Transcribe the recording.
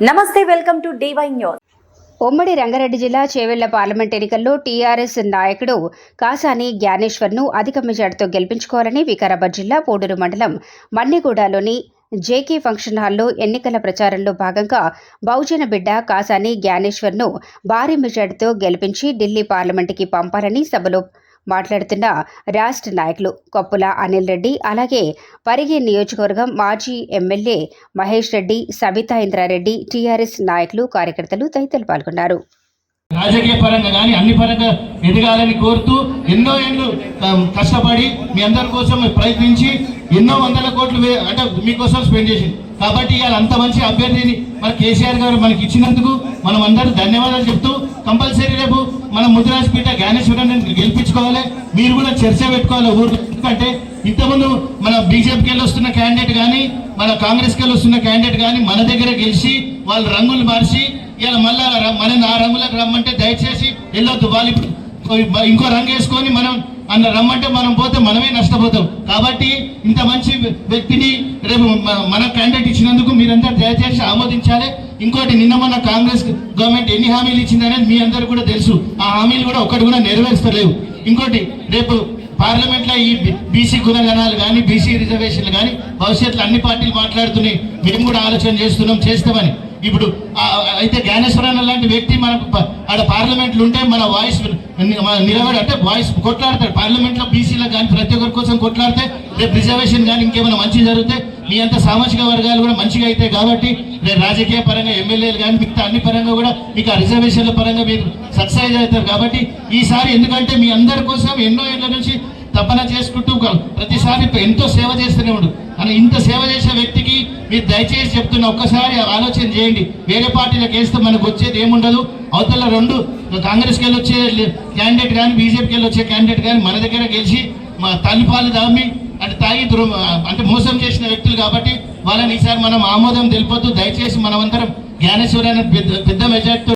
నమస్తే welcome to DY news. ఉమ్మడి రంగారెడ్డి జిల్లా చేవెళ్ళ పార్లమెంట్ ఎన్నికల్లో టీఆర్ఎస్ నాయకుడు కాసాని జ్ఞానేశ్వర్ను అధిక మెజార్టీతో గెలిపించుకోవాలని వికారాబాద్ జిల్లా పోడూరు మండలం మన్నెగూడలోని జేకే ఫంక్షన్ హాల్లో ఎన్నికల ప్రచారంలో భాగంగా బహుజన బిడ్డ కాసాని జ్ఞానేశ్వర్ను భారీ మెజార్టీతో గెలిపించి ఢిల్లీ పార్లమెంటుకి పంపాలని సభలో మాట్లాడుతున్న రాష్ట్ర నాయకులు కొప్పుల అనిల్ రెడ్డి అలాగే పరిగి నియోజకవర్గం మాజీ ఎమ్మెల్యే మహేష్ రెడ్డి సబితా ఇంద్రారెడ్డి టీఆర్ఎస్ నాయకులు కార్యకర్తలు తదితరులు పాల్గొన్నారు. రాజకీయ పరంగా కానీ అన్ని పరంగా ఎదగాలని కోరుతూ ఎన్నో ఏళ్ళు కష్టపడి మీ అందరి కోసం ప్రయత్నించి ఎన్నో వందల కోట్లు అంటే మీకోసం స్పెండ్ చేసింది. కాబట్టి ఇవాళ అంత మంచి అభ్యర్థిని మన కేసీఆర్ గారు మనకి ఇచ్చినందుకు మనం అందరూ ధన్యవాదాలు చెప్తూ కంపల్సరీ రేపు మన ముద్రాజపీఠ జ్ఞానేశ్వరాన్ని గెలిపించుకోవాలి. మీరు కూడా చర్చ పెట్టుకోవాలి ఊరు ఎందుకంటే ఇంతకుముందు మన బీజేపీకి వెళ్ళి వస్తున్న క్యాండిడేట్ కానీ మన కాంగ్రెస్కి వెళ్ళి వస్తున్న క్యాండిడేట్ కానీ మన దగ్గర గెలిచి వాళ్ళ రంగులు మార్చి ఇలా మళ్ళా మన ఆ రంగులకు రమ్మంటే దయచేసి వెళ్ళొద్దు. వాళ్ళు ఇప్పుడు ఇంకో రంగు వేసుకొని మనం అన్న రమ్మంటే మనం పోతే మనమే నష్టపోతాం. కాబట్టి ఇంత మంచి వ్యక్తిని రేపు మన క్యాండిడేట్ ఇచ్చినందుకు మీరందరూ దయచేసి ఆమోదించాలి. ఇంకోటి నిన్న మొన్న కాంగ్రెస్ గవర్నమెంట్ ఎన్ని హామీలు ఇచ్చిందనేది మీ అందరు కూడా తెలుసు. ఆ హామీలు కూడా ఒక్కటి కూడా నెరవేర్స్తలేవు. ఇంకోటి రేపు పార్లమెంట్లో ఈ బీసీ గుణగణాలు కానీ బీసీ రిజర్వేషన్లు కానీ భవిష్యత్తులో అన్ని పార్టీలు మాట్లాడుతున్నాయి. మేము కూడా ఆలోచన చేస్తున్నాం చేస్తామని. ఇప్పుడు అయితే జ్ఞానేశ్వరన్న లాంటి వ్యక్తి మనకు ప- ఆడ పార్లమెంట్లు ఉంటే మన వాయిస్ నిలబడి అంటే వాయిస్ కొట్లాడతాడు. పార్లమెంట్లో బీసీలో బీసీలకు కానీ ప్రతి ఒక్కరి కోసం కొట్లాడితే రేపు రిజర్వేషన్ కానీ ఇంకేమైనా మంచి జరిగితే మీ అంత సామాజిక వర్గాలు కూడా మంచిగా అవుతాయి కాబట్టి రేపు రాజకీయ పరంగా ఎమ్మెల్యేలు కానీ మిగతా అన్ని పరంగా కూడా మీకు ఆ రిజర్వేషన్ల పరంగా మీరు సక్సెస్ అవుతారు కాబట్టి ఈసారి ఎందుకంటే మీ అందరి కోసం ఎన్నో ఏళ్ళ నుంచి తపన చేసుకుంటూ ప్రతిసారి ఎంతో సేవ చేస్తూనే ఉండు. అని ఇంత సేవ చేసే వ్యక్తికి మీరు దయచేసి చెప్తున్న ఒక్కసారి ఆలోచన చేయండి. వేరే పార్టీలకు వేస్తే మనకు వచ్చేది ఏముండదు. అవతల రెండు కాంగ్రెస్కి వెళ్ళి వచ్చే క్యాండిడేట్ కానీ బీజేపీకి వెళ్ళి వచ్చే క్యాండిడేట్ కానీ మన దగ్గర గెలిచి మా తల్లిపాలు దామి అంటే తాగి దుర- అంటే మోసం చేసిన వ్యక్తులు కాబట్టి వాళ్ళని ఈసారి మనం ఆమోదం తెలిపొద్దు. దయచేసి మనమందరం జ్ఞానేశ్వరి అనే పెద్ద పెద్ద మెజార్టీతో